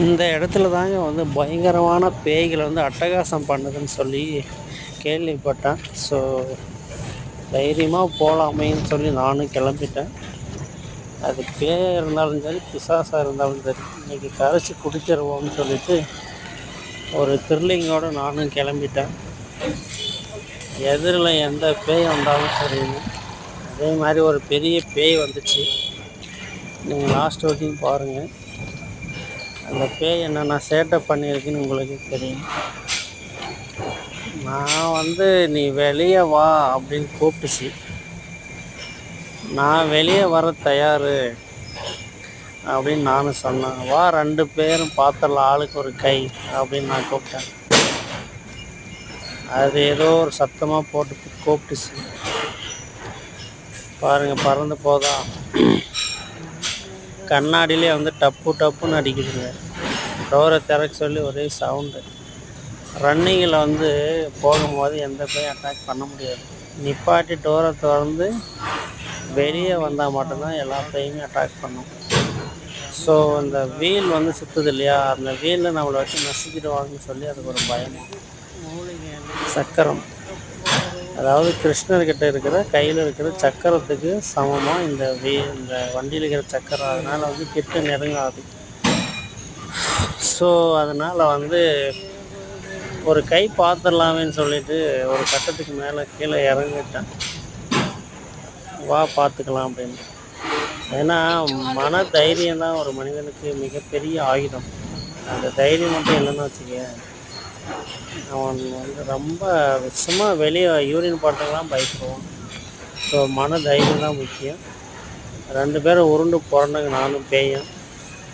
இந்த இடத்துல தாங்க வந்து பயங்கரமான பேய்களை வந்து அட்டகாசம் பண்ணுதுன்னு சொல்லி கேள்விப்பட்டேன். ஸோ தைரியமாக போகலாமேன்னு சொல்லி நானும் கிளம்பிட்டேன். அது பேய் இருந்தாலும் சரி பிசாசாக இருந்தாலும் சரி இன்றைக்கி கரைச்சி குடிச்சிருவோம்னு சொல்லிட்டு ஒரு த்ரில்லிங்கோடு நானும் கிளம்பிட்டேன். எதிரில் எந்த பேய் வந்தாலும் சரிங்க அதே மாதிரி ஒரு பெரிய பேய் வந்துச்சு. நீங்கள் லாஸ்ட் வரைக்கும் பாருங்கள் அந்த பேய் என்னென்ன சேட்டை பண்ணியிருக்குன்னு உங்களுக்கு தெரியும். நான் வந்து நீ வெளியே வா அப்படின்னு கூப்பிட்டுச்சு. நான் வெளியே வர தயார் அப்படின்னு நானும் சொன்னேன். வா ரெண்டு பேரும் பார்த்துடலாம் ஆளுக்கு ஒரு கை அப்படின்னு நான் கூப்பிட்டேன். அது ஏதோ ஒரு சத்தமாக போட்டு கூப்பிட்டுச்சு. பாருங்கள் பறந்து போதா. கண்ணாடியிலே வந்து டப்பு டப்புன்னு அடிக்குதுங்க. டோரை திறக்க சொல்லி ஒரே சவுண்டு. ரன்னிங்கில் வந்து போகும்போது எந்த பையன் அட்டாக் பண்ண முடியாது. நிப்பாட்டி டோரை திறந்து வெளியே வந்தால் மட்டும்தான் எல்லா பையுமே அட்டாக் பண்ணும். ஸோ அந்த வீல் வந்து சுற்றுது இல்லையா? அந்த வீலில் நம்மளை வச்சு நசுக்கிடுவாங்கன்னு சொல்லி அதுக்கு ஒரு பயம். சக்கரம். அதாவது கிருஷ்ணர்கிட்ட இருக்கிற கையில் இருக்கிற சக்கரத்துக்கு சமமாக இந்த வீ இந்த வண்டியில் இருக்கிற சக்கரம். அதனால் வந்து கிட்ட நெருங்காது. ஸோ அதனால் வந்து ஒரு கை பார்த்துடலாமேன்னு சொல்லிட்டு ஒரு கட்டத்துக்கு மேலே கீழே இறங்கிட்டேன். வா பார்த்துக்கலாம் அப்படின்னு. ஏன்னா மன தைரியம் தான் ஒரு மனிதனுக்கு மிகப்பெரிய ஆயுதம். அந்த தைரியம் மட்டும் இல்லைன்னு வச்சுக்க அவன் வந்து ரொம்ப சும்மா வெளியே யூரின் போட்டதெல்லாம் பயப்படுவான். ஸோ மன தைரியம் தான் முக்கியம். ரெண்டு பேரும் உருண்டு பிறந்தங்க நானும் பேயும்.